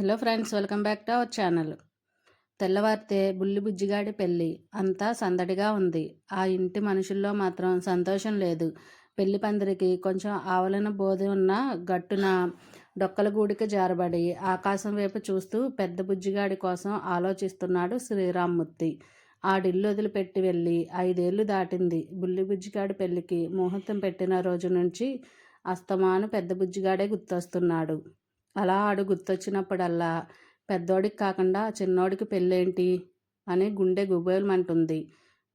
Hello friends welcome back to our channel. తెల్లవారితే బుల్లి బుజ్జిగాడి పెళ్ళి. అంతా సందడిగా ఉంది. ఆ ఇంటి మనుషుల్లో మాత్రం సంతోషం లేదు. పెళ్ళి పందిరికి కొంచెం ఆవలన బోధి ఉన్న గట్టున డొక్కల గూడికి జారబడి ఆకాశం వైపు చూస్తూ పెద్ద బుజ్జిగాడి కోసం ఆలోచిస్తున్నాడు శ్రీరామ్మూర్తి. ఆడిల్లు వదిలిపెట్టి వెళ్ళి ఐదేళ్ళు దాటింది. బుల్లి బుజ్జిగాడి పెళ్ళికి ముహూర్తం పెట్టిన రోజు నుంచి అస్తమాను పెద్ద బుజ్జిగాడే గుర్తొస్తున్నాడు. అలా ఆడు గుర్తొచ్చినప్పుడల్లా పెద్దోడికి కాకుండా చిన్నోడికి పెళ్ళేంటి? అని గుండె గుబేలమంటుంది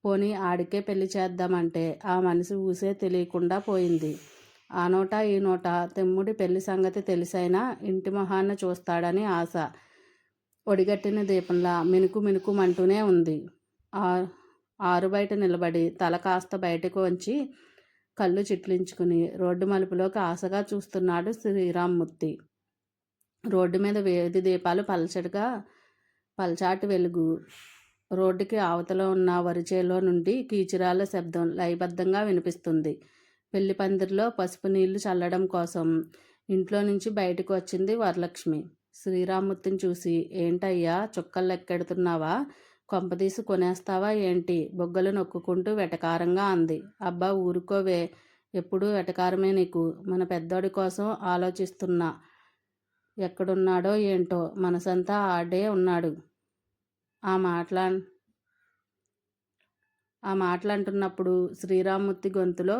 పోనీ ఆడికే పెళ్ళి చేద్దామంటే ఆ మనసు ఊసే తెలియకుండా పోయింది. ఆ నోట ఈ నోట తెమ్ముడి పెళ్ళి సంగతి తెలిసైనా ఇంటి మొహాన్న చూస్తాడని ఆశ. ఒడిగట్టిన దీపంలా మినుకు మినుకుమంటూనే ఉంది. ఆ ఆరు బయట నిలబడి తల కాస్త బయటకు వంచి కళ్ళు చిట్లించుకుని రోడ్డు మలుపులోకి ఆశగా చూస్తున్నాడు శ్రీరామ్మూర్తి. రోడ్డు మీద వేది దీపాలు పలచడిగా పల్చాటి వెలుగు. రోడ్డుకి అవతల ఉన్న వరిచేలో నుండి కీచురాల శబ్దం లయబద్ధంగా వినిపిస్తుంది. పెళ్ళి పందిరిలో పసుపు నీళ్ళు చల్లడం కోసం ఇంట్లో నుంచి బయటకు వచ్చింది వరలక్ష్మి. శ్రీరామూర్తిని చూసి ఏంటయ్యా చుక్కలు లెక్కెడుతున్నావా? కొంపదీసి కొనేస్తావా ఏంటి? బొగ్గలు నొక్కుకుంటూ వెటకారంగా అంది. అబ్బా ఊరుకోవే. ఎప్పుడూ వెటకారమే నీకు. మన పెద్దోడి కోసం ఆలోచిస్తున్నా. ఎక్కడున్నాడో ఏంటో మనసంతా ఆడే ఉన్నాడు. ఆ మాటల ఆ మాటలంటున్నప్పుడు శ్రీరామూర్తి గొంతులో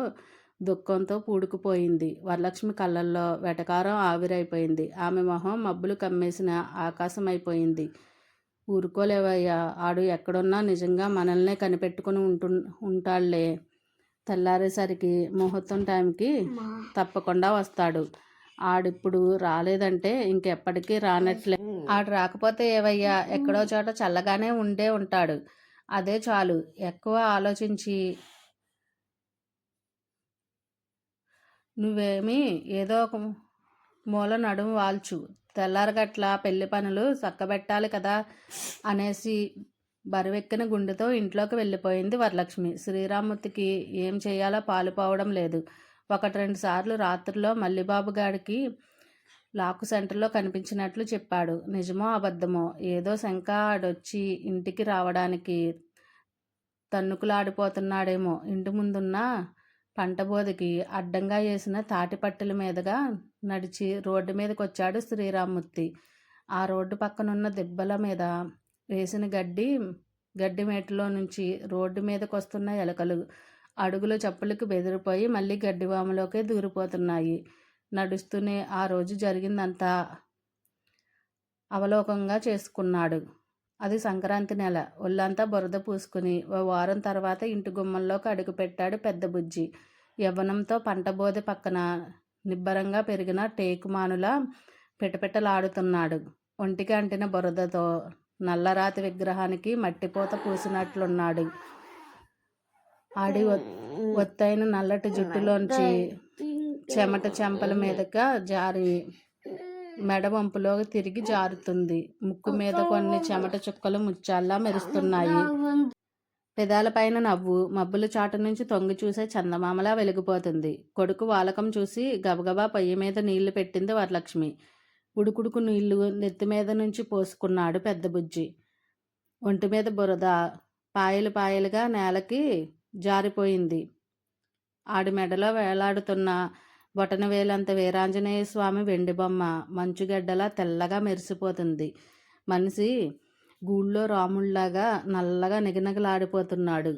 దుఃఖంతో పూడుకుపోయింది. వరలక్ష్మి కళ్ళల్లో వెటకారం ఆవిరైపోయింది. ఆమె మొహం మబ్బులు కమ్మేసిన ఆకాశం అయిపోయింది ఊరుకోలేవయ్యా ఆడు ఎక్కడున్నా నిజంగా మనల్నే కనిపెట్టుకుని ఉంటు ఉంటాళ్ళే. తెల్లారేసరికి ముహూర్తం టైంకి తప్పకుండా వస్తాడు. ఆడిప్పుడు రాలేదంటే ఇంకెప్పటికీ రానట్లే. ఆడు రాకపోతే ఏవయ్యా? ఎక్కడో చోట చల్లగానే ఉండే ఉంటాడు. అదే చాలు. ఎక్కువ ఆలోచించి నువ్వేమి ఏదో ఒక మూల నడుము వాల్చు. తెల్లారగట్ల పెళ్ళి పనులు చక్కబెట్టాలి కదా అనేసి బరువెక్కిన గుండెతో ఇంట్లోకి వెళ్ళిపోయింది వరలక్ష్మి. శ్రీరామ్మూర్తికి ఏం చేయాలో పాలుపోవడం లేదు. ఒకటి రెండు సార్లు రాత్రిలో మల్లిబాబు గారికి లాకు సెంటర్లో కనిపించినట్లు చెప్పాడు. నిజమో అబద్ధమో? ఏదో శంక ఆడొచ్చి ఇంటికి రావడానికి తన్నుకులాడిపోతున్నాడేమో. ఇంటి ముందున్న పంటబోధికి అడ్డంగా వేసిన తాటిపట్టెల మీదుగా నడిచి రోడ్డు మీదకి వచ్చాడు శ్రీరామ్మూర్తి. ఆ రోడ్డు పక్కనున్న దెబ్బల మీద వేసిన గడ్డి గడ్డి మేటలో నుంచి రోడ్డు మీదకి వస్తున్న ఎలకలు అడుగుల చప్పులకు బెదిరిపోయి మళ్ళీ గడ్డివాములోకే దూరిపోతున్నాయి. నడుస్తూనే ఆ రోజు జరిగిందంతా అవలోకంగా చేసుకున్నాడు. అది సంక్రాంతి నెల. ఒళ్ళంతా బురద పూసుకుని ఓ వారం తర్వాత ఇంటి గుమ్మంలోకి అడుగుపెట్టాడు పెద్ద బుజ్జి. యవ్వనంతో పంటబోధి పక్కన నిబ్బరంగా పెరిగిన టేకుమానులా పిటపిటలాడుతున్నాడు. ఒంటికి అంటిన బురదతో నల్లరాతి విగ్రహానికి మట్టిపోత పూసినట్లున్నాడు. ఆడి ఒత్తైన నల్లటి జుట్టులోంచి చెమట చెంపల మీదగా జారి మెడ వంపులో తిరిగి జారుతుంది. ముక్కు మీద కొన్ని చెమట చుక్కలు ముచ్చాల్లా మెరుస్తున్నాయి. పెదాలపైన నవ్వు మబ్బుల చాటు నుంచి తొంగి చూసే చందమామలా వెలిగిపోతుంది. కొడుకు వాలకం చూసి గబగబా పొయ్యి మీద నీళ్ళు పెట్టింది వరలక్ష్మి. ఉడుకుడుకు నీళ్ళు నెత్తి మీద నుంచి పోసుకున్నాడు పెద్ద బుజ్జి. ఒంటి మీద బురద పాయలు పాయలుగా నేలకి జారిపోయింది. ఆడి మెడలో వేలాడుతున్న బొటనవేలంత వీరాంజనేయ స్వామి వెండి బొమ్మ మంచుగడ్డలా తెల్లగా మెరిసిపోతుంది. మనిషి గూళ్ళో రాముళ్ళాగా నల్లగా నిగనగలాడిపోతున్నాడు.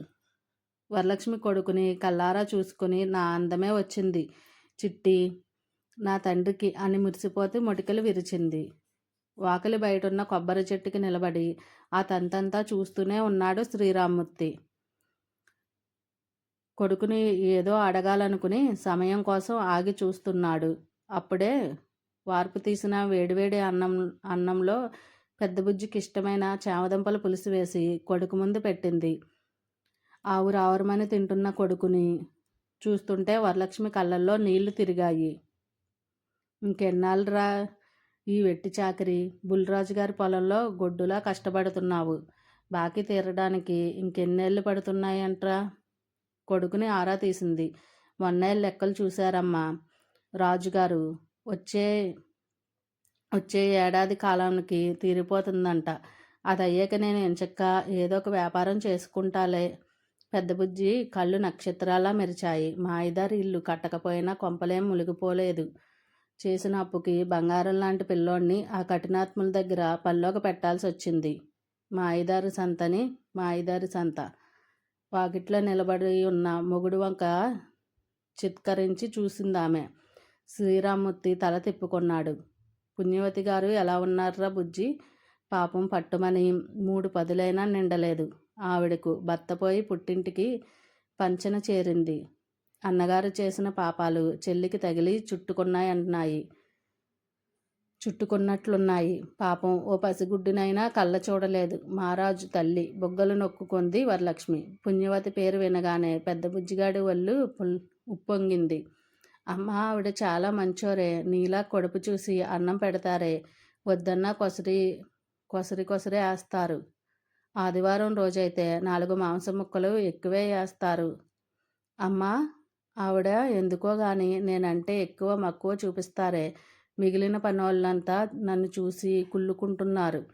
వరలక్ష్మి కొడుకుని కల్లారా చూసుకుని నా అందమే వచ్చింది. చిట్టి నా తండ్రికి అని మురిసిపోతే మొటికలు విరిచింది. వాకలి బయటున్న కొబ్బరి చెట్టుకి నిలబడి ఆ తంతంతా చూస్తూనే ఉన్నాడు శ్రీరామ్మూర్తి. కొడుకుని ఏదో అడగాలనుకుని సమయం కోసం ఆగి చూస్తున్నాడు. అప్పుడే వార్పు తీసిన వేడివేడి అన్నం అన్నంలో పెద్ద బుజ్జికి ఇష్టమైన చామదంపల పులుసు వేసి కొడుకు ముందు పెట్టింది. ఆవురు తింటున్న కొడుకుని చూస్తుంటే వరలక్ష్మి కళ్ళల్లో నీళ్ళు తిరిగాయి. ఇంకెన్నాళ్ళరా ఈ వెట్టి చాకరి? బుల్రాజు గారి పొలంలో గొడ్డులా కష్టపడుతున్నావు. బాకీ తీరడానికి ఇంకెన్నేళ్ళు పడుతున్నాయంట్రా? కొడుకుని ఆరా తీసింది. మొన్నేళ్ళ లెక్కలు చూశారమ్మా రాజుగారు. వచ్చే వచ్చే ఏడాది కాలానికి తీరిపోతుందంట. అది అయ్యాక నేను ఎంచక్క ఏదో ఒక వ్యాపారం చేసుకుంటాలే. పెద్ద బుజ్జి కళ్ళు నక్షత్రాలా మెరిచాయి. మా ఇల్లు కట్టకపోయినా కొంపలేం ములిగిపోలేదు చేసిన అప్పుకి బంగారం లాంటి పిల్లోడిని ఆ కఠినాత్ముల దగ్గర పల్లోకి పెట్టాల్సి వచ్చింది మాయిదారు సంతని మాయిదారు సంత. వాకిట్లో నిలబడి ఉన్న మొగుడు వంక చిత్కరించి చూసిందామె. శ్రీరామ్మూర్తి తల తిప్పుకున్నాడు. పుణ్యవతి గారు ఎలా ఉన్నారా బుజ్జి? పాపం పట్టుమని మూడు పదులైనా నిండలేదు. ఆవిడకు భర్త పోయి పుట్టింటికి పంచన చేరింది. అన్నగారు చేసిన పాపాలు చెల్లికి తగిలి చుట్టుకున్నాయంటున్నాయి. చుట్టుకున్నట్లున్నాయి. పాపం ఓ పసిగుడ్డినైనా కళ్ళ చూడలేదు. మహారాజు తల్లి బొగ్గలు నొక్కుకుంది వరలక్ష్మి. పుణ్యవతి పేరు వినగానే పెద్ద బుజ్జిగాడి వల్లు పుల్ ఉప్పొంగింది. అమ్మ ఆవిడ చాలా మంచోరే. నీలా కొడుపు చూసి అన్నం పెడతారే. వద్దన్నా కొసరి కొసరి కొసరే వేస్తారు. ఆదివారం రోజైతే నాలుగు మాంసం ముక్కలు ఎక్కువే వేస్తారు. అమ్మా ఆవిడ ఎందుకో గాని నేనంటే ఎక్కువ మక్కువ చూపిస్తారే. మిగిలిన పనోళ్ళంతా నన్ను చూసి కుళ్ళుకుంటున్నారు.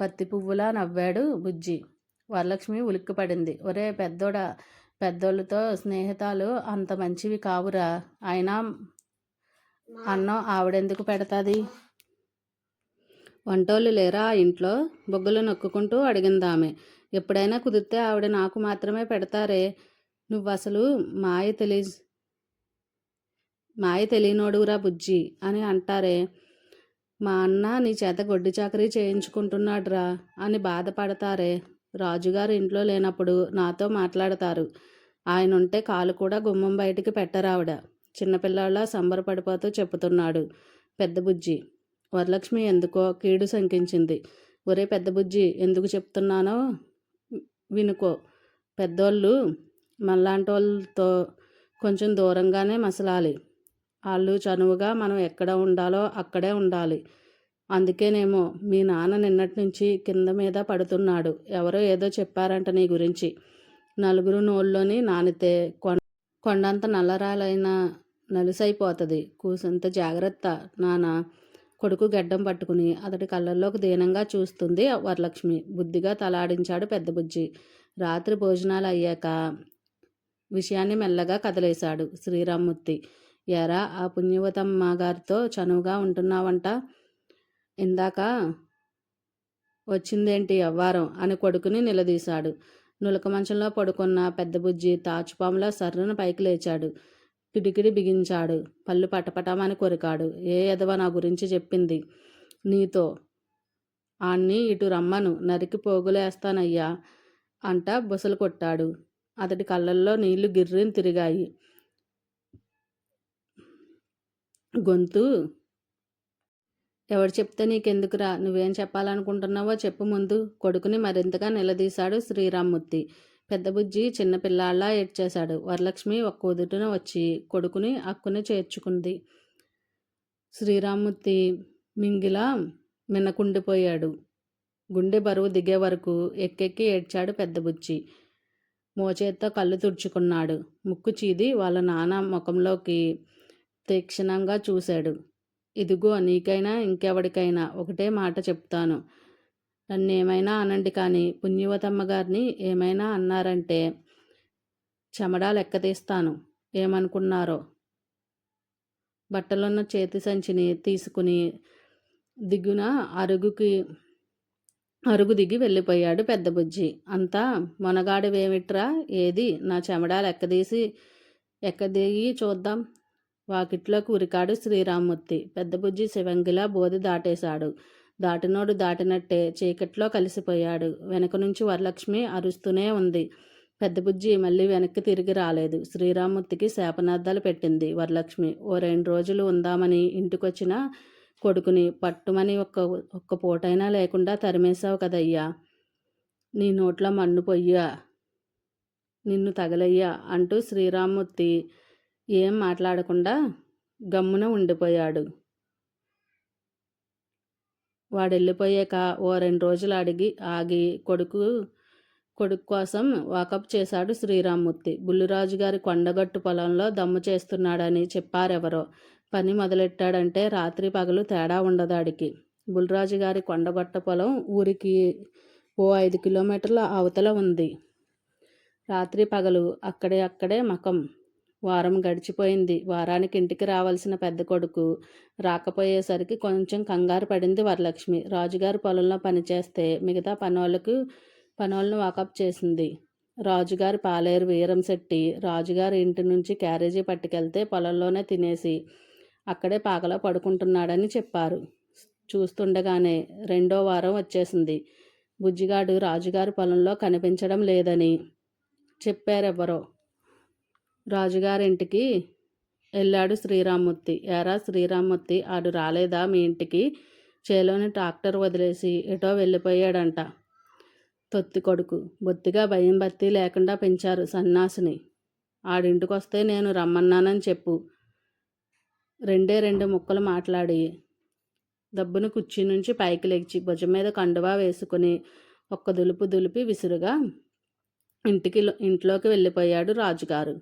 పత్తి పువ్వులా నవ్వాడు బుజ్జి. వరలక్ష్మి ఉలిక్కిపడింది. ఒరే పెద్దోడా పెద్దోళ్ళతో స్నేహితాలు అంత మంచివి కావురా. అయినా అన్నం ఆవిడెందుకు పెడతాది? వంటోళ్ళు లేరా ఇంట్లో? బొగ్గులు నొక్కుంటూ అడిగిందామె. ఎప్పుడైనా కుదిరితే ఆవిడ నాకు మాత్రమే పెడతారే. నువ్వు అసలు మాయ తెలియ మాయ తెలియనోడురా బుజ్జి అని అంటారే. మా అన్న నీ చేత గొడ్డి చాకరీ చేయించుకుంటున్నాడురా అని బాధపడతారే. రాజుగారు ఇంట్లో లేనప్పుడు నాతో మాట్లాడతారు. ఆయన ఉంటే కాలు కూడా గుమ్మం బయటికి పెట్టరావిడ. చిన్నపిల్లాళ్ళ సంబరపడిపోతూ చెప్పుతున్నాడు పెద్ద బుజ్జి. వరలక్ష్మి ఎందుకో కీడు శంకించింది. ఒరే పెద్ద బుజ్జి ఎందుకు చెప్తున్నానో వినుకో. పెద్దోళ్ళు మళ్ళాంటి వాళ్ళతో కొంచెం దూరంగానే మసలాలి. వాళ్ళు చనువుగా మనం ఎక్కడ ఉండాలో అక్కడే ఉండాలి. అందుకేనేమో మీ నాన్న నిన్నటి నుంచి కింద మీద పడుతున్నాడు. ఎవరో ఏదో చెప్పారంట నీ గురించి. నలుగురు నోళ్ళలోని నానితే కొండ కొండంత నల్లరాలైన నలుసైపోతుంది. కూసంత జాగ్రత్త నాన్న కొడుకు గడ్డం పట్టుకుని అతడి కళ్ళల్లోకి దీనంగా చూస్తుంది వరలక్ష్మి. బుద్ధిగా తలాడించాడు పెద్ద బుజ్జి. రాత్రి భోజనాలు అయ్యాక విషయాన్ని మెల్లగా కదిలేశాడు శ్రీరామ్మూర్తి. ఎరా ఆ పుణ్యవతమ్మ గారితో చనువుగా ఉంటున్నావంట. ఇందాక వచ్చిందేంటి అవ్వారం అని కొడుకుని నిలదీశాడు. నులక మంచంలో పడుకున్న పెద్ద బుజ్జి తాచుపాములా సర్రున పైకి లేచాడు. పిడికిడి బిగించాడు. పళ్ళు పటపటమని కొరికాడు. ఏ ఎదవ నా గురించి చెప్పింది? నీతో. ఆణ్ణి ఇటు రమ్మను. నరికి పోగులేస్తానయ్యా అంట బుసలు కొట్టాడు. అతడి కళ్ళల్లో నీళ్ళు గిర్రిని తిరిగాయి. గొంతు. ఎవరు చెప్తే నీకెందుకురా? నువ్వేం చెప్పాలనుకుంటున్నావో చెప్పు ముందు. కొడుకుని మరింతగా నిలదీశాడు శ్రీరామ్మూర్తి. పెద్ద బుజ్జి చిన్నపిల్లాళ్ళ ఏడ్చేశాడు. వరలక్ష్మి ఒక్క ఉదుటున వచ్చి కొడుకుని అక్కుని చేర్చుకుంది. శ్రీరామ్మూర్తి మింగిలా మిన్నకుండిపోయాడు గుండె బరువు దిగే వరకు ఎక్కెక్కి ఏడ్చాడు పెద్ద బుజ్జి. మోచేత్తో కళ్ళు తుడుచుకున్నాడు. ముక్కు చీది వాళ్ళ నాన్న ముఖంలోకి తీక్షణంగా చూశాడు. ఇదిగో నీకైనా ఇంకెవడికైనా ఒకటే మాట చెప్తాను. నన్ను ఏమైనా అనండి కానీ పుణ్యవతమ్మ గారిని ఏమైనా అన్నారంటే చెమడా లెక్కతీస్తాను. ఏమనుకున్నారో? బట్టలున్న చేతి సంచిని తీసుకుని దిగున అరుగుకి అరుగు దిగి వెళ్ళిపోయాడు పెద్ద బుజ్జి. అంతా మొనగాడివేమిట్రా? ఏది? నా చెమడా లెక్కదీసి ఎక్కదిగి చూద్దాం. వాకిట్లోకి ఉరికాడు శ్రీరామ్మూర్తి. పెద్దబుజ్జి శివంగిలా బోధి దాటేశాడు. దాటినోడు దాటినట్టే చీకట్లో కలిసిపోయాడు. వెనక నుంచి వరలక్ష్మి అరుస్తూనే ఉంది. పెద్దబుజ్జి మళ్ళీ వెనక్కి తిరిగి రాలేదు. శ్రీరామ్మూర్తికి శాపనార్థాలు పెట్టింది వరలక్ష్మి. ఓ రెండు రోజులు ఉందామని ఇంటికొచ్చిన కొడుకుని పట్టుమని ఒక్క ఒక్క పూటైనా లేకుండా తరిమేశావు కదయ్యా. నీ నోట్లో మన్ను పొయ్యా. నిన్ను తగలయ్యా అంటూ శ్రీరామ్మూర్తి ఏం మాట్లాడకుండా గమ్మున ఉండిపోయాడు. వాడు వెళ్ళిపోయాక ఓ రెండు రోజులు అడిగి ఆగి కొడుకు కొడుకు కోసం వాకప్ చేశాడు శ్రీరామ్మూర్తి. బుల్లిరాజు గారి కొండగట్టు పొలంలో దమ్ము చేస్తున్నాడని చెప్పారెవరో. పని మొదలెట్టాడంటే రాత్రి పగలు తేడా ఉండదాడికి బుల్లరాజు గారి కొండగట్ట పొలం ఊరికి ఓ ఐదు కిలోమీటర్ల అవతల ఉంది. రాత్రి పగలు అక్కడే అక్కడే మకం. వారం గడిచిపోయింది. వారానికి ఇంటికి రావాల్సిన పెద్ద కొడుకు రాకపోయేసరికి కొంచెం కంగారు పడింది వరలక్ష్మి. రాజుగారి పొలంలో పనిచేస్తే మిగతా పనోళ్ళకు పనోళ్ళను వాకప్ చేసింది. రాజుగారి పాలేరు వీరం శెట్టి రాజుగారి ఇంటి నుంచి క్యారేజీ పట్టుకెళ్తే పొలంలోనే తినేసి అక్కడే పాకలో పడుకుంటున్నాడని చెప్పారు. చూస్తుండగానే రెండో వారం వచ్చేసింది. బుజ్జిగాడు రాజుగారి పొలంలో కనిపించడం లేదని చెప్పారెవరో రాజుగారింటికి వెళ్ళాడు శ్రీరామ్మూర్తి. ఎరా శ్రీరామ్మూర్తి ఆడు రాలేదా మీ ఇంటికి? చేలోని ట్రాక్టర్ వదిలేసి ఎటో వెళ్ళిపోయాడంట తొత్తి కొడుకు. బొత్తిగా భయం భర్తీ లేకుండా పెంచారు సన్నాసిని. ఆడింటికొస్తే నేను రమ్మన్నానని చెప్పు. రెండే రెండు ముక్కలు మాట్లాడి. దబ్బును కుర్చీ నుంచి పైకి లేచి భుజం మీద కండువా వేసుకుని ఒక్క దులుపు దులిపి విసురుగా ఇంటికి ఇంట్లోకి వెళ్ళిపోయాడు రాజుగారు.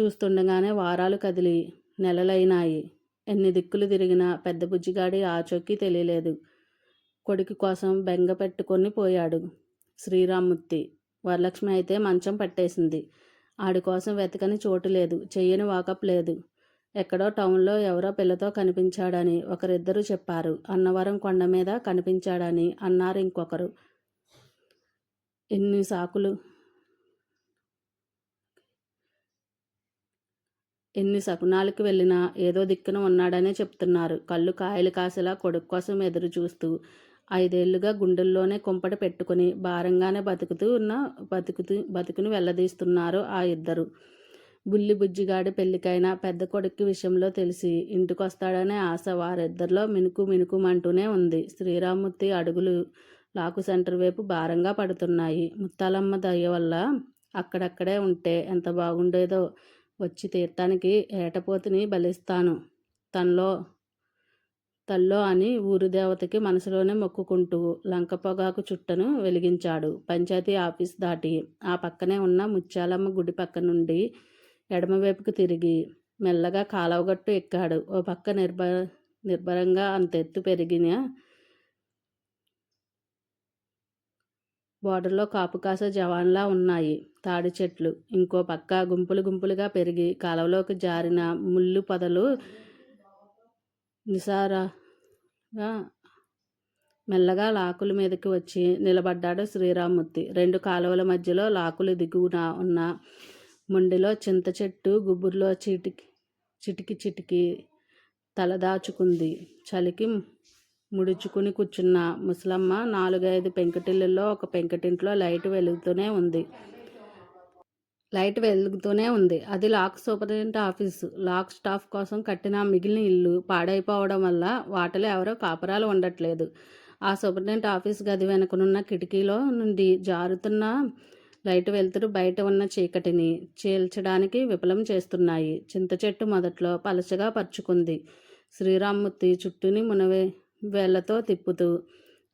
చూస్తుండగానే వారాలు కదిలి నెలలైనాయి. ఎన్ని దిక్కులు తిరిగినా పెద్ద బుజ్జిగాడి ఆచొక్కి తెలియలేదు. కొడుకు కోసం బెంగ పెట్టుకొని పోయాడు శ్రీరామ్మూర్తి. వరలక్ష్మి అయితే మంచం పట్టేసింది. ఆడి కోసం వెతకని చోటు లేదు చెయ్యని వాకప్ లేదు. ఎక్కడో టౌన్లో ఎవరో పిల్లతో కనిపించాడని ఒకరిద్దరు చెప్పారు. అన్నవరం కొండ మీద కనిపించాడని అన్నారు ఇంకొకరు. ఎన్ని సాకులు ఎన్ని శకునాలకు వెళ్ళినా ఏదో దిక్కున ఉన్నాడనే చెప్తున్నారు. కళ్ళు కాయలు కాసేలా కొడుకు కోసం ఎదురు చూస్తూ ఐదేళ్ళుగా గుండెల్లోనే కుంపట పెట్టుకుని భారంగానే బతుకుతూ ఉన్న బతుకుతూ బతుకుని వెళ్ళదీస్తున్నారు ఆ ఇద్దరు. బుల్లి బుజ్జిగాడి పెళ్ళికైనా పెద్ద కొడుకు విషయంలో తెలిసి ఇంటికొస్తాడనే ఆశ వారిద్దరిలో మినుకు మినుకుమంటూనే ఉంది. శ్రీరామ్మూర్తి అడుగులు లాకు సెంటర్ వైపు భారంగా పడుతున్నాయి. ముత్తాలమ్మ దయ వల్ల అక్కడక్కడే ఉంటే ఎంత బాగుండేదో వచ్చి తీర్థానికి ఏటపోతిని బలిస్తాను. తనలో తల్లో అని ఊరు దేవతకి మనసులోనే మొక్కుకుంటూ లంక పొగాకు చుట్టను వెలిగించాడు. పంచాయతీ ఆఫీస్ దాటి ఆ పక్కనే ఉన్న ముత్యాలమ్మ గుడి పక్క నుండి ఎడమవైపుకు తిరిగి మెల్లగా కాలవగట్టు ఎక్కాడు. ఓ పక్క నిర్భ నిర్భరంగా అంతెత్తు పెరిగిన బోర్డర్లో కాపు కాసే జవాన్లా ఉన్నాయి. తాడి చెట్లు ఇంకో పక్క గుంపులు గుంపులుగా పెరిగి కాలువలోకి జారిన ముళ్ళు పొదలు నిసారాగా మెల్లగా లాకుల మీదకి వచ్చి నిలబడ్డాడు శ్రీరామ్మూర్తి. రెండు కాలువల మధ్యలో లాకులు దిగువన ఉన్న మొండిలో చింత చెట్టు గుబుర్లో చిటికి చిటికి చిటికి తలదాచుకుంది. చలికి ముడుచుకుని కూర్చున్న ముసలమ్మ నాలుగైదు పెంకుటిళ్ళల్లో ఒక పెంకుటింట్లో లైట్ వెలుగుతూనే ఉంది. లైట్ వెలుగుతూనే ఉంది. అది lock superintendent office. Lock staff కోసం కట్టిన మిగిలిన ఇల్లు పాడైపోవడం వల్ల వాటిలో ఎవరో కాపురాలు ఉండట్లేదు. ఆ సూపరింటెండెంట్ ఆఫీస్ గది వెనుకనున్న కిటికీలో నుండి జారుతున్న లైట్ వెలుతురు బయట ఉన్న చీకటిని చీల్చడానికి విఫలం చేస్తున్నాయి. చింత చెట్టు మొదట్లో పలచగా పరుచుకుంది. శ్రీరామ్మూర్తి చుట్టూని మునవే వేళ్ళతో తిప్పుతూ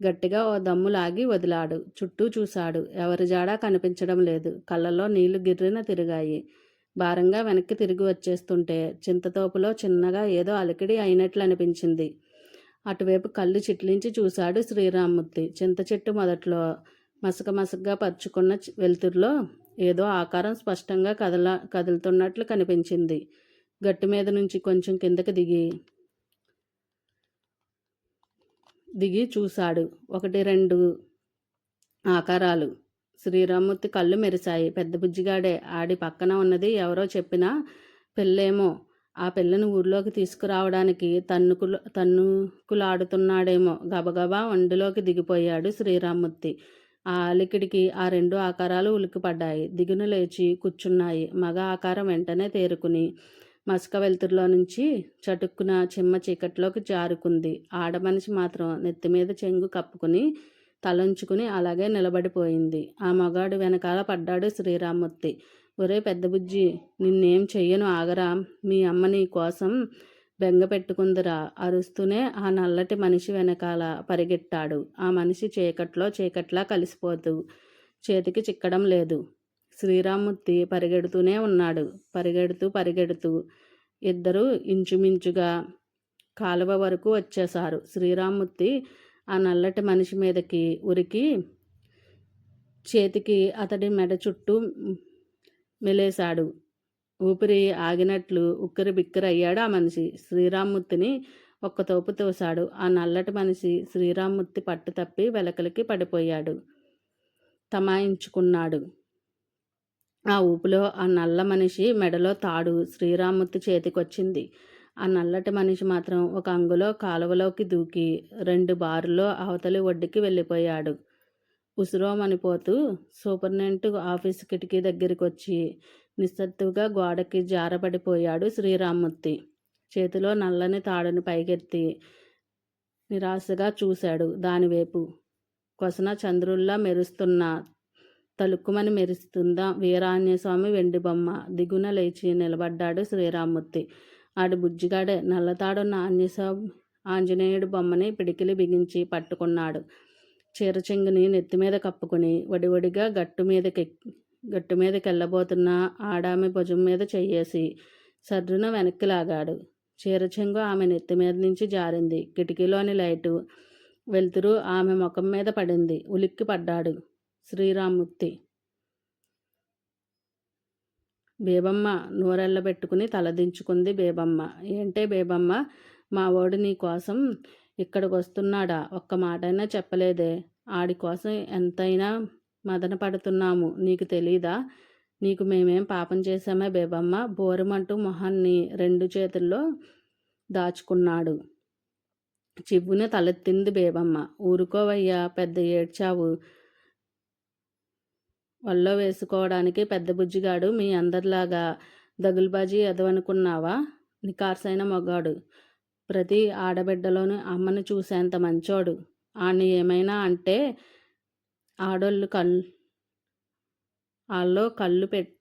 గట్టిగా ఓ దమ్ము లాగి వదిలాడు. చుట్టూ చూశాడు. ఎవరి జాడా కనిపించడం లేదు. కళ్ళల్లో నీళ్ళు గిర్రిన తిరిగాయి. భారంగా వెనక్కి తిరిగి వచ్చేస్తుంటే చింతతోపులో చిన్నగా ఏదో అలికిడి అయినట్లు అనిపించింది అటువైపు కళ్ళు చిట్లించి చూశాడు శ్రీరామ్మూర్తి. చింత చెట్టు మొదట్లో మసక మసకగా పరుచుకున్న వెలుతురులో ఏదో ఆకారం స్పష్టంగా కదల కదులుతున్నట్లు కనిపించింది. గట్టు మీద నుంచి కొంచెం కిందకి దిగి దిగి చూశాడు. ఒకటి రెండు ఆకారాలు. శ్రీరామ్మూర్తి కళ్ళు మెరిశాయి. పెద్ద బుజ్జిగాడే. ఆడి పక్కన ఉన్నది ఎవరో చెప్పినా పెళ్ళేమో. ఆ పిల్లని ఊర్లోకి తీసుకురావడానికి తన్నుకులు తన్నుకులాడుతున్నాడేమో. గబగబా వండిలోకి దిగిపోయాడు శ్రీరామ్మూర్తి. ఆ అలికిడికి ఆ రెండు ఆకారాలు ఉలికిపడ్డాయి దిగున లేచి కూర్చున్నాయి. మగ ఆకారం వెంటనే తేరుకుని మసక వెలుతురులో నుంచి చటుక్కున చిమ్మ చీకట్లోకి జారుకుంది. ఆడమనిషి మాత్రం నెత్తి మీద చెంగు కప్పుకుని తలంచుకుని అలాగే నిలబడిపోయింది. ఆ మగాడు వెనకాల పడ్డాడు శ్రీరామ్మూర్తి. ఒరే పెద్ద బుజ్జి నిన్నేం చెయ్యను ఆగరా? మీ అమ్మ నీ కోసం బెంగ పెట్టుకుందిరా అరుస్తూనే ఆ నల్లటి మనిషి వెనకాల పరిగెట్టాడు ఆ మనిషి చీకట్లో చీకట్లా కలిసిపోతూ చేతికి చిక్కడం లేదు. శ్రీరామూర్తి పరిగెడుతూనే ఉన్నాడు. పరిగెడుతూ పరిగెడుతూ ఇద్దరు ఇంచుమించుగా కాలువ వరకు వచ్చేశారు. శ్రీరామ్మూర్తి ఆ నల్లటి మనిషి మీదకి ఉరికి చేతికి అతడి మెడ చుట్టూ మెలేశాడు. ఊపిరి ఆగినట్లు ఉక్కిరి బిక్కిరి అయ్యాడు ఆ మనిషి. శ్రీరామ్మూర్తిని ఒక్క తోపు తోశాడు. ఆ నల్లటి మనిషి శ్రీరామ్మూర్తి పట్టు తప్పి వెలకలికి పడిపోయాడు. తమాయించుకున్నాడు. ఆ ఊపిలో ఆ నల్ల మనిషి మెడలో తాడు శ్రీరామ్మూర్తి చేతికొచ్చింది. ఆ నల్లటి మనిషి మాత్రం ఒక అంగులో కాలువలోకి దూకి రెండు బారులో అవతలి ఒడ్డుకి వెళ్ళిపోయాడు. ఉసురోమనిపోతూ సూపర్నెంట్ ఆఫీస్ కిటికీ దగ్గరికి వచ్చి నిస్సత్తుగా గోడకి జారబడిపోయాడు శ్రీరామ్మూర్తి చేతిలో నల్లని తాడుని పైకెత్తి నిరాశగా చూశాడు దానివైపు. కొసన చంద్రుల్లా మెరుస్తున్న తలుక్కుమని మెరుస్తుందా? వీరాంజస్వామి వెండి బొమ్మ దిగున లేచి నిలబడ్డాడు శ్రీరామ్మూర్తి. ఆడు బుజ్జిగాడే నల్లతాడున్న ఆంజనేయ ఆంజనేయుడు బొమ్మని పిడికిలి బిగించి పట్టుకున్నాడు. చీరచెంగుని నెత్తి మీద కప్పుకుని వడివడిగా గట్టు మీదకి గట్టు మీదకెళ్ళబోతున్న ఆడామె భుజం మీద చెయ్యేసి సర్రున వెనక్కి లాగాడు. చీరచెంగు ఆమె నెత్తి మీద నుంచి జారింది. కిటికీలోని లైటు వెలుతురు ఆమె ముఖం మీద పడింది. ఉలిక్కి పడ్డాడు. శ్రీరామ్మూర్తి బేబమ్మ నూరెళ్ళబెట్టుకుని తలదించుకుంది బేబమ్మ. ఏంటే బేబమ్మ మా వాడు నీ కోసం ఇక్కడికి వస్తున్నాడా ఒక్క మాటైనా చెప్పలేదే. ఆడి కోసం ఎంతైనా మదన పడుతున్నాము. నీకు తెలీదా? నీకు మేమేం పాపం చేశామే బేబమ్మ? బోరమంటూ మొహాన్ని రెండు చేతుల్లో దాచుకున్నాడు. చివ్వున తలెత్తింది బేబమ్మ. ఊరుకోవయ్యా పెద్ద ఏడ్చావు. వల్లో వేసుకోవడానికి పెద్ద బుజ్జిగాడు. మీ అందరిలాగా దగులుబాజీ ఎదవనుకున్నావా నికార్సైన మొగాడు. ప్రతి ఆడబిడ్డలోనూ అమ్మను చూసేంత మంచోడు. ఆడిని ఏమైనా అంటే ఆడోళ్ళు కళ్ళు వాళ్ళు కళ్ళు పెట్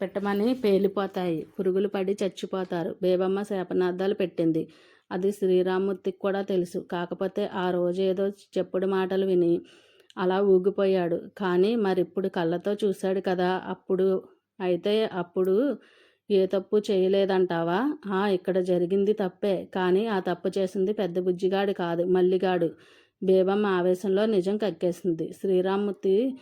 పెట్టమని పేలిపోతాయి. పురుగులు పడి చచ్చిపోతారు. బేబమ్మ శాపనార్థాలు పెట్టింది. అది శ్రీరామూర్తికి కూడా తెలుసు. కాకపోతే ఆ రోజు ఏదో చెప్పుడు మాటలు విని అలా ఊగిపోయాడు. కానీ మరిప్పుడు కళ్ళతో చూశాడు కదా అప్పుడు అయితే అప్పుడు ఏ తప్పు చేయలేదంటావా? ఆ ఇక్కడ జరిగింది తప్పే. కానీ ఆ తప్పు చేసింది పెద్ద బుజ్జిగాడు కాదు మల్లిగాడు. బేబమ్మ ఆవేశంలో నిజం కక్కేసింది. శ్రీరామ్మూర్తి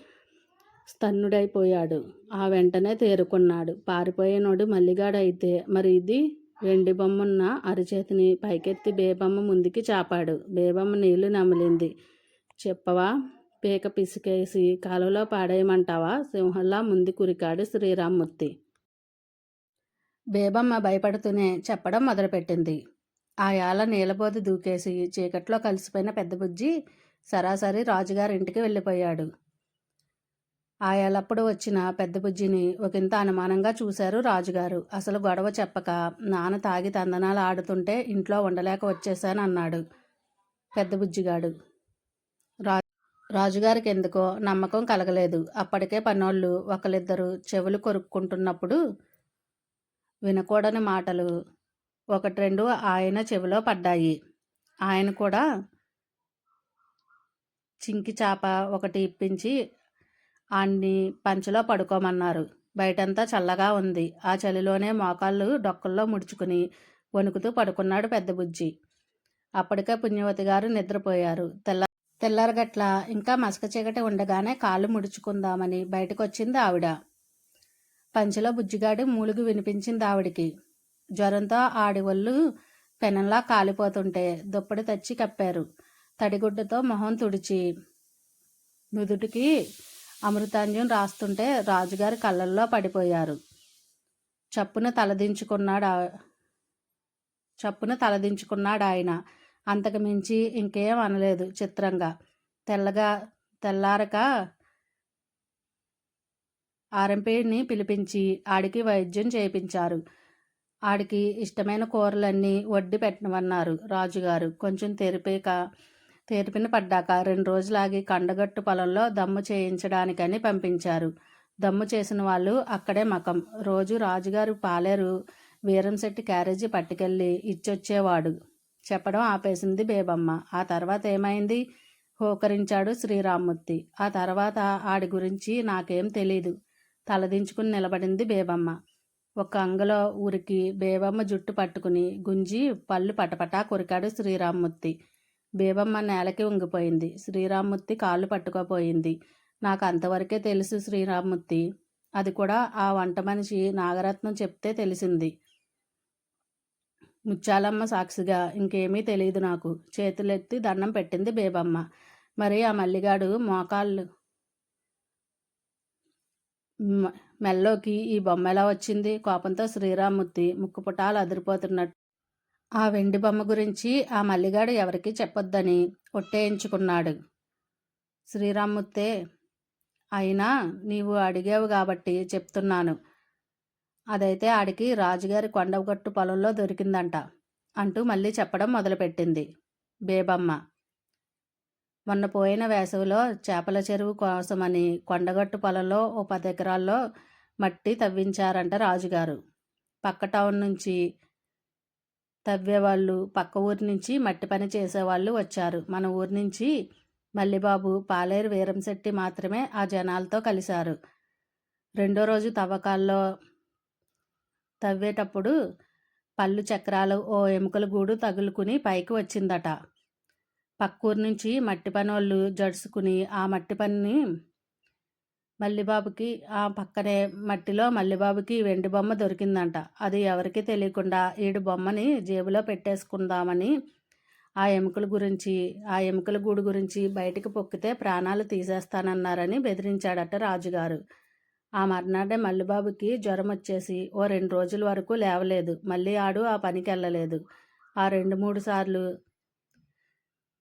స్తన్నుడైపోయాడు. ఆ వెంటనే తేరుకున్నాడు. పారిపోయినోడు మల్లిగాడైతే మరి ఇది వెండి బొమ్మన్న అరిచేతిని పైకెత్తి బేబమ్మ ముందుకి చాపాడు. బేబమ్మ నీళ్ళు నమిలింది. చెప్పవా? పీక పిసికేసి కాలువలో పాడేయమంటావా? సింహంలా ముందు కురికాడు శ్రీరామ్మూర్తి. బేబమ్మ భయపడుతూనే చెప్పడం మొదలుపెట్టింది. ఆ యాల నీలబోది దూకేసి చీకట్లో కలిసిపోయిన పెద్ద బుజ్జి సరాసరి రాజుగారింటికి వెళ్ళిపోయాడు. ఆయాలప్పుడు వచ్చిన పెద్ద బుజ్జిని ఒకంత అనుమానంగా చూశారు రాజుగారు. అసలు గొడవ చెప్పక నాన్న తాగి తందనాలు ఆడుతుంటే ఇంట్లో ఉండలేక వచ్చేసాను అన్నాడు పెద్ద బుజ్జిగాడు. రాజుగారికి ఎందుకో నమ్మకం కలగలేదు. అప్పటికే పనోళ్ళు ఒకరిద్దరు చెవులు కొరుక్కుంటున్నప్పుడు వినకూడని మాటలు ఒకటి రెండు ఆయన చెవిలో పడ్డాయి. ఆయన కూడా చింకి చాప ఒకటి ఇప్పించి ఆన్ని పంచలో పడుకోమన్నారు. బయటంతా చల్లగా ఉంది. ఆ చలిలోనే మోకాళ్ళు డొక్కల్లో ముడుచుకుని వణుకుతూ పడుకున్నాడు పెద్ద బుజ్జి. అప్పటికే పుణ్యవతి గారు నిద్రపోయారు. తెల్ల తెల్లారగట్ల ఇంకా మసక చీకటి ఉండగానే కాళ్ళు ముడుచుకుందామని బయటకు వచ్చింది ఆవిడ. పంచెలో బుజ్జిగాడి మూలుగు వినిపించింది ఆవిడికి. జ్వరంతో ఆడి ఒళ్ళు పెనంలా కాలిపోతుంటే దుప్పటి తెచ్చి కప్పారు. తడిగుడ్డతో మొహం తుడిచి నుదుటికి అమృతాంజం రాస్తుంటే రాజుగారి కళ్ళల్లో పడిపోయారు. చప్పున తలదించుకున్నాడు చప్పున తలదించుకున్నాడు ఆయన అంతకు మించి ఇంకేం అనలేదు చిత్రంగా. తెల్లగా తెల్లారక ఆర్ఎంపీని పిలిపించి ఆడికి వైద్యం చేయించారు. ఆడికి ఇష్టమైన కూరలన్నీ వడ్డి పెట్టమన్నారు రాజుగారు. కొంచెం తెరిపేక తేర్పిన పడ్డాక రెండు రోజులాగి కండగట్టు పొలంలో దమ్ము చేయించడానికని పంపించారు. దమ్ము చేసిన వాళ్ళు అక్కడే మకం రోజు రాజుగారు పాలేరు వీరంశెట్టి క్యారేజీ పట్టుకెళ్ళి ఇచ్చొచ్చేవాడు. చెప్పడం ఆపేసింది బేబమ్మ. ఆ తర్వాత ఏమైంది? హోకరించాడు శ్రీరామ్మూర్తి. ఆ తర్వాత ఆడి గురించి నాకేం తెలీదు. తలదించుకుని నిలబడింది బేబమ్మ. ఒక అంగలో ఊరికి బేబమ్మ జుట్టు పట్టుకుని గుంజి పళ్ళు పటపటా కొరికాడు శ్రీరామ్మూర్తి. బేబమ్మ నేలకి ఉంగిపోయింది. శ్రీరామ్మూర్తి కాళ్ళు పట్టుకోపోయింది. నాకు అంతవరకే తెలుసు శ్రీరామ్మూర్తి. అది కూడా ఆ వంట మనిషి నాగరత్నం చెప్తే తెలిసింది. ముచ్చాలమ్మ సాక్షిగా ఇంకేమీ తెలియదు నాకు. చేతులెత్తి దండం పెట్టింది బేబమ్మ. మరి ఆ మల్లిగాడు మోకాళ్ళు మెల్లోకి ఈ బొమ్మ ఎలా వచ్చింది? కోపంతో శ్రీరామ్మూర్తి ముక్కు పుటాలు అదిరిపోతున్నట్టు. ఆ వెండి బొమ్మ గురించి ఆ మల్లిగాడు ఎవరికీ చెప్పొద్దని ఒట్టేయించుకున్నాడు. శ్రీరామ్మూర్తే అయినా నీవు అడిగావు కాబట్టి చెప్తున్నాను. అదైతే ఆడికి రాజుగారి కొండగట్టు పొలంలో దొరికిందంట అంటూ మళ్ళీ చెప్పడం మొదలుపెట్టింది. బేబమ్మ. మొన్న పోయిన వేసవిలో చేపల చెరువు కోసమని కొండగట్టు పొలంలో ఓ పది ఎకరాల్లో మట్టి తవ్వించారంట రాజుగారు. పక్క టౌన్ నుంచి తవ్వేవాళ్ళు పక్క ఊరి నుంచి మట్టి పని చేసేవాళ్ళు వచ్చారు. మన ఊరి నుంచి మల్లిబాబు పాలేరు వీరంశెట్టి మాత్రమే ఆ జనాలతో కలిశారు. రెండో రోజు తవ్వకాల్లో తవ్వేటప్పుడు పళ్ళు చక్రాలు ఓ ఎముకల గూడు తగులుకుని పైకి వచ్చిందట. పక్కూరు నుంచి మట్టి పనోళ్ళు జడుసుకుని ఆ మట్టి పనిని మల్లిబాబుకి ఆ పక్కనే మట్టిలో మల్లిబాబుకి వెండి బొమ్మ దొరికిందంట. అది ఎవరికీ తెలియకుండా ఈడు బొమ్మని జేబులో పెట్టేసుకుందామని ఆ ఎముకల గురించి ఆ ఎముకల గూడు గురించి బయటికి పొక్కితే ప్రాణాలు తీసేస్తానన్నారని బెదిరించాడట రాజుగారు. ఆ మర్నాడే మల్లిబాబుకి జ్వరం వచ్చేసి ఓ రెండు రోజుల వరకు లేవలేదు. మళ్ళీ ఆడు ఆ పనికి వెళ్ళలేదు ఆ రెండు మూడు సార్లు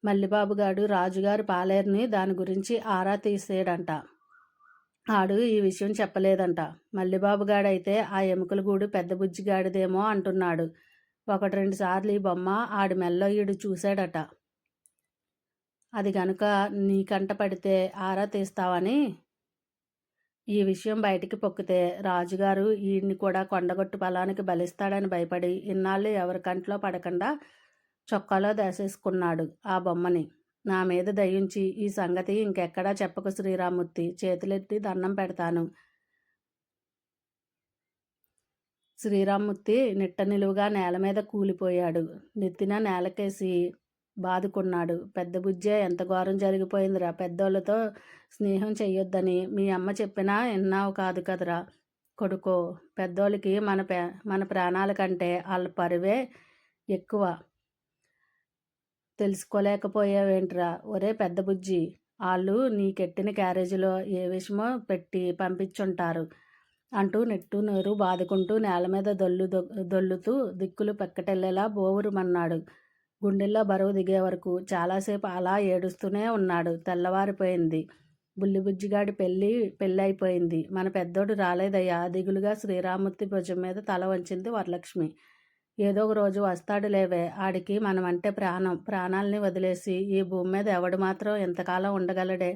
మల్లిబాబు గాడు రాజుగారి పాలేరుని దాని గురించి ఆరా తీసేయడంట ఆడు ఈ విషయం చెప్పలేదంట. మల్లిబాబు గాడైతే ఆ ఎముకల గూడు పెద్ద బుజ్జిగాడిదేమో అంటున్నాడు. ఒకటి రెండు సార్లు ఈ బొమ్మ ఆడి మెల్లో ఈడు చూశాడట. అది గనుక నీకంట పడితే ఆరా తీస్తావని ఈ విషయం బయటికి పొక్కితే రాజుగారు ఈయన్ని కూడా కొండగొట్టు పొలానికి బలిస్తాడని భయపడి ఇన్నాళ్ళు ఎవరి కంట్లో పడకుండా చొక్కాలో దాసేసుకున్నాడు ఆ బొమ్మని. నా మీద దయించి ఈ సంగతి ఇంకెక్కడా చెప్పకు శ్రీరామూర్తి. చేతులెత్తి దండం పెడతాను. శ్రీరామూర్తి నిట్ట నిలువుగా నేల మీద కూలిపోయాడు. నెత్తిన నేలకేసి బాదుకున్నాడు పెద్ద బుజ్జే ఎంత ఘోరం జరిగిపోయిందిరా. పెద్దోళ్ళతో స్నేహం చెయ్యొద్దని మీ అమ్మ చెప్పినా విన్నావు కాదు కదరా. కొడుకో పెద్దోళ్ళకి మన పే మన ప్రాణాల కంటే వాళ్ళ పరువే ఎక్కువ. తెలుసుకోలేకపోయావేంట్రా? ఒరే పెద్ద బుజ్జి వాళ్ళు నీకెట్టిన క్యారేజీలో ఏ విషయమో పెట్టి పంపించుంటారు అంటూ నెట్టు నోరు బాదుకుంటూ నేల మీద దొల్లు దొల్లుతూ దిక్కులు పెక్కటెళ్ళేలా బోవురుమన్నాడు. గుండెల్లో బరువు దిగే వరకు చాలాసేపు అలా ఏడుస్తూనే ఉన్నాడు. తెల్లవారిపోయింది. బుల్లిబుజ్జిగాడి పెళ్ళి పెళ్ళి అయిపోయింది మన పెద్దోడు రాలేదయ్యా. దిగులుగా శ్రీరామూర్తి భుజం మీద తల వంచింది వరలక్ష్మి. ఏదో ఒక రోజు వస్తాడు లేవే. ఆడికి మనం అంటే ప్రాణం. ప్రాణాలని వదిలేసి ఈ భూమి మీద ఎవడు మాత్రం ఎంతకాలం ఉండగలడే?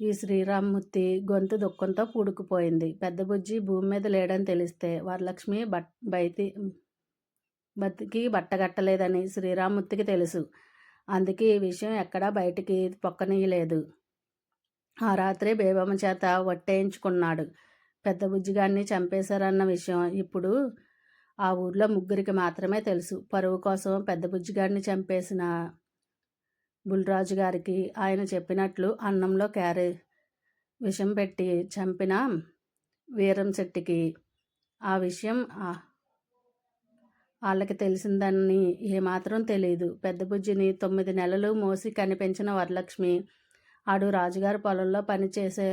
ఈ శ్రీరామ్మూర్తి గొంతు దుఃఖంతో పూడుకుపోయింది. పెద్ద బుజ్జి భూమి మీద లేడని తెలిస్తే వరలక్ష్మి బట్ బయటి బతికి బట్టగట్టలేదని శ్రీరామ్మూర్తికి తెలుసు. అందుకే ఈ విషయం ఎక్కడా బయటికి పొక్కనీయలేదు. ఆ రాత్రి బేబమ్మ చేత వట్టేయించుకున్నాడు. పెద్ద బుజ్జిగాన్ని చంపేశారన్న విషయం ఇప్పుడు ఆ ఊర్లో ముగ్గురికి మాత్రమే తెలుసు. పరువు కోసం పెద్ద బుజ్జిగాడిని చంపేసిన బుల్రాజు గారికి ఆయన చెప్పినట్లు అన్నంలో క్యారే విషం పెట్టి చంపిన వీరం శెట్టికి ఆ విషయం వాళ్ళకి తెలిసిందని ఏమాత్రం తెలియదు పెద్ద బుజ్జిని తొమ్మిది నెలలు మోసి కనిపించిన వరలక్ష్మి ఆడు రాజుగారి పొలంలో పనిచేసే